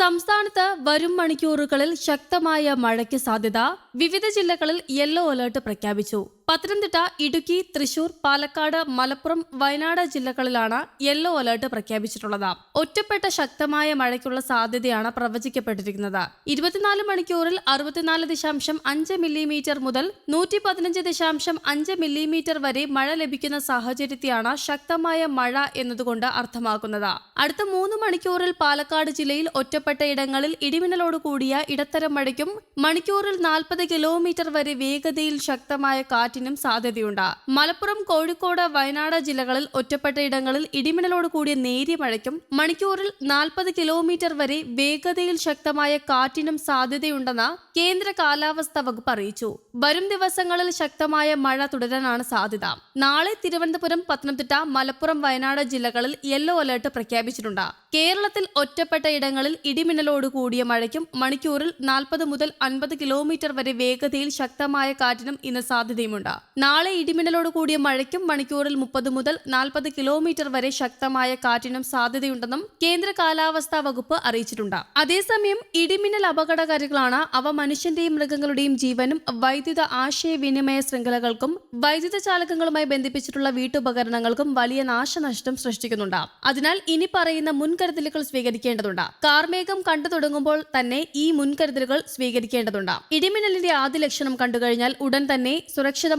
സംസ്ഥാനത്ത് വരും മണിക്കൂറുകളിൽ ശക്തമായ മഴയ്ക്ക് സാധ്യത വിവിധ ജില്ലകളിൽ യെല്ലോ അലേർട്ട് പ്രഖ്യാപിച്ചു. പത്തനംതിട്ട ഇടുക്കി തൃശൂർ പാലക്കാട് മലപ്പുറം വയനാട് ജില്ലകളിലാണ് യെല്ലോ അലർട്ട് പ്രഖ്യാപിച്ചിട്ടുള്ളത്. ഒറ്റപ്പെട്ട ശക്തമായ മഴയ്ക്കുള്ള സാധ്യതയാണ് പ്രവചിക്കപ്പെട്ടിരിക്കുന്നത്. ഇരുപത്തിനാല് മണിക്കൂറിൽ അറുപത്തിനാല് ദശാംശം അഞ്ച് മില്ലിമീറ്റർ മുതൽ നൂറ്റി പതിനഞ്ച് ദശാംശം അഞ്ച് മില്ലിമീറ്റർ വരെ മഴ ലഭിക്കുന്ന സാഹചര്യത്തെയാണ് ശക്തമായ മഴ എന്നതുകൊണ്ട് അർത്ഥമാക്കുന്നത്. അടുത്ത മൂന്ന് മണിക്കൂറിൽ പാലക്കാട് ജില്ലയിൽ ഒറ്റപ്പെട്ട ഇടങ്ങളിൽ ഇടിമിന്നലോട് കൂടിയ ഇടത്തരം മഴയ്ക്കും മണിക്കൂറിൽ നാൽപ്പത് കിലോമീറ്റർ വരെ വേഗതയിൽ ശക്തമായ കാറ്റിനും സാധ്യതയുണ്ട്. മലപ്പുറം കോഴിക്കോട് വയനാട് ജില്ലകളിൽ ഒറ്റപ്പെട്ട ഇടങ്ങളിൽ ഇടിമിന്നലോട് കൂടിയ നേരിയ മഴയ്ക്കും മണിക്കൂറിൽ നാൽപ്പത് കിലോമീറ്റർ വരെ വേഗതയിൽ ശക്തമായ കാറ്റിനും സാധ്യതയുണ്ടെന്ന് കേന്ദ്ര കാലാവസ്ഥാ വകുപ്പ് അറിയിച്ചു. വരും ദിവസങ്ങളിൽ ശക്തമായ മഴ തുടരാനാണ് സാധ്യത. നാളെ തിരുവനന്തപുരം പത്തനംതിട്ട മലപ്പുറം വയനാട് ജില്ലകളിൽ യെല്ലോ അലർട്ട് പ്രഖ്യാപിച്ചിട്ടുണ്ട്. കേരളത്തിൽ ഒറ്റപ്പെട്ട ഇടങ്ങളിൽ ഇടിമിന്നലോട് കൂടിയ മഴയ്ക്കും മണിക്കൂറിൽ നാൽപ്പത് മുതൽ അൻപത് കിലോമീറ്റർ വരെ വേഗതയിൽ ശക്തമായ കാറ്റിനും ഇന്ന് സാധ്യതയുമുണ്ട്. നാളെ ഇടിമിന്നലോട് കൂടിയ മഴയ്ക്കും മണിക്കൂറിൽ മുപ്പത് മുതൽ നാൽപ്പത് കിലോമീറ്റർ വരെ ശക്തമായ കാറ്റിനും സാധ്യതയുണ്ടെന്നും കേന്ദ്ര കാലാവസ്ഥാ വകുപ്പ് അറിയിച്ചിട്ടുണ്ട്. അതേസമയം ഇടിമിന്നൽ അപകടകാരികളാണ് അവ മനുഷ്യന്റെയും മൃഗങ്ങളുടെയും ജീവനും വൈദ്യുത ആശയവിനിമയ ശൃംഖലകൾക്കും വൈദ്യുത ചാലകങ്ങളുമായി ബന്ധിപ്പിച്ചിട്ടുള്ള വീട്ടുപകരണങ്ങൾക്കും വലിയ നാശനഷ്ടം സൃഷ്ടിക്കുന്നുണ്ട്. അതിനാൽ ഇനി പറയുന്ന മുൻകരുതലുകൾ സ്വീകരിക്കേണ്ടതുണ്ട്. കാർമേഘം കണ്ടു തുടങ്ങുമ്പോൾ തന്നെ ഈ മുൻകരുതലുകൾ സ്വീകരിക്കേണ്ടതുണ്ട്. ഇടിമിന്നലിന്റെ ആദ്യ ലക്ഷണം കണ്ടുകഴിഞ്ഞാൽ ഉടൻ തന്നെ സുരക്ഷിതമായ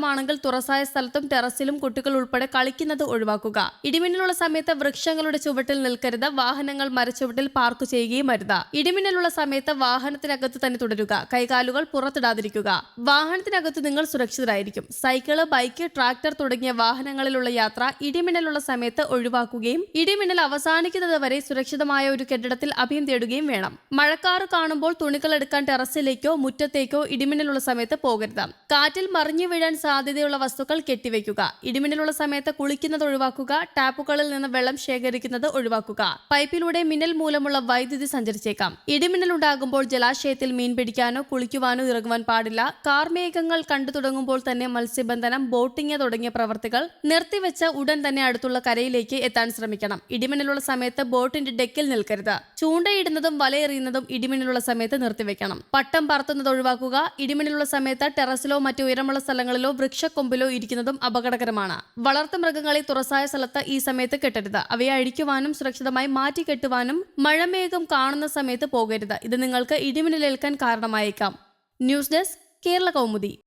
മേഘാവൃതമാണെങ്കിൽ തുറസായ സ്ഥലത്തും ടെറസിലും കുട്ടികൾ ഉൾപ്പെടെ കളിക്കുന്നത് ഒഴിവാക്കുക. ഇടിമിന്നലുള്ള സമയത്ത് വൃക്ഷങ്ങളുടെ ചുവട്ടിൽ നിൽക്കരുത്. വാഹനങ്ങൾ മരച്ചുവട്ടിൽ പാർക്ക് ചെയ്യുകയും അരുത്. ഇടിമിന്നലുള്ള സമയത്ത് വാഹനത്തിനകത്ത് തന്നെ തുടരുക. കൈകാലുകൾ പുറത്തിടാതിരിക്കുക. വാഹനത്തിനകത്ത് നിങ്ങൾ സുരക്ഷിതരായിരിക്കും. സൈക്കിൾ ബൈക്ക് ട്രാക്ടർ തുടങ്ങിയ വാഹനങ്ങളിലുള്ള യാത്ര ഇടിമിന്നലുള്ള സമയത്ത് ഒഴിവാക്കുകയും ഇടിമിന്നൽ അവസാനിക്കുന്നത് വരെ സുരക്ഷിതമായ ഒരു കെട്ടിടത്തിൽ അഭയം തേടുകയും വേണം. മഴക്കാറ് കാണുമ്പോൾ തുണികൾ എടുക്കാൻ ടെറസിലേക്കോ മുറ്റത്തേക്കോ ഇടിമിന്നലുള്ള സമയത്ത് പോകരുത്. കാറ്റിൽ മറിഞ്ഞു വീഴാൻ സാധ്യതയുള്ള വസ്തുക്കൾ കെട്ടിവെക്കുക. ഇടിമിന്നലുള്ള സമയത്ത് കുളിക്കുന്നത് ഒഴിവാക്കുക. ടാപ്പുകളിൽ നിന്ന് വെള്ളം ശേഖരിക്കുന്നത് ഒഴിവാക്കുക. പൈപ്പിലൂടെ മിന്നൽ മൂലമുള്ള വൈദ്യുതി സഞ്ചരിച്ചേക്കാം. ഇടിമിന്നൽ ഉണ്ടാകുമ്പോൾ ജലാശയത്തിൽ മീൻ പിടിക്കാനോ കുളിക്കുവാനോ ഇറങ്ങുവാൻ പാടില്ല. കാർമേഘങ്ങൾ കണ്ടു തുടങ്ങുമ്പോൾ തന്നെ മത്സ്യബന്ധനം ബോട്ടിംഗ് തുടങ്ങിയ പ്രവർത്തികൾ നിർത്തിവെച്ച് ഉടൻ തന്നെ അടുത്തുള്ള കരയിലേക്ക് എത്താൻ ശ്രമിക്കണം. ഇടിമിന്നലുള്ള സമയത്ത് ബോട്ടിന്റെ ഡെക്കിൽ നിൽക്കരുത്. ചൂണ്ടയിടുന്നതും വലയെറിയുന്നതും ഇടിമിന്നലുള്ള സമയത്ത് നിർത്തിവെക്കണം. പട്ടം പറത്തുന്നത് ഒഴിവാക്കുക. ഇടിമിന്നലുള്ള സമയത്ത് ടെറസിലോ മറ്റു ഉയരമുള്ള സ്ഥലങ്ങളിലോ വൃക്ഷക്കൊമ്പിലോ ഇരിക്കുന്നതും അപകടകരമാണ്. വളർത്തു മൃഗങ്ങളെ തുറസായ സ്ഥലത്ത് ഈ സമയത്ത് കെട്ടരുത്. അവയെ അഴിക്കുവാനും സുരക്ഷിതമായി മാറ്റി കെട്ടുവാനും മഴമേഘം കാണുന്ന സമയത്ത് പോകരുത്. ഇത് നിങ്ങൾക്ക് ഇടിമിന്നലേൽക്കാൻ കാരണമായേക്കാം. News desk Kerala Kaumudi.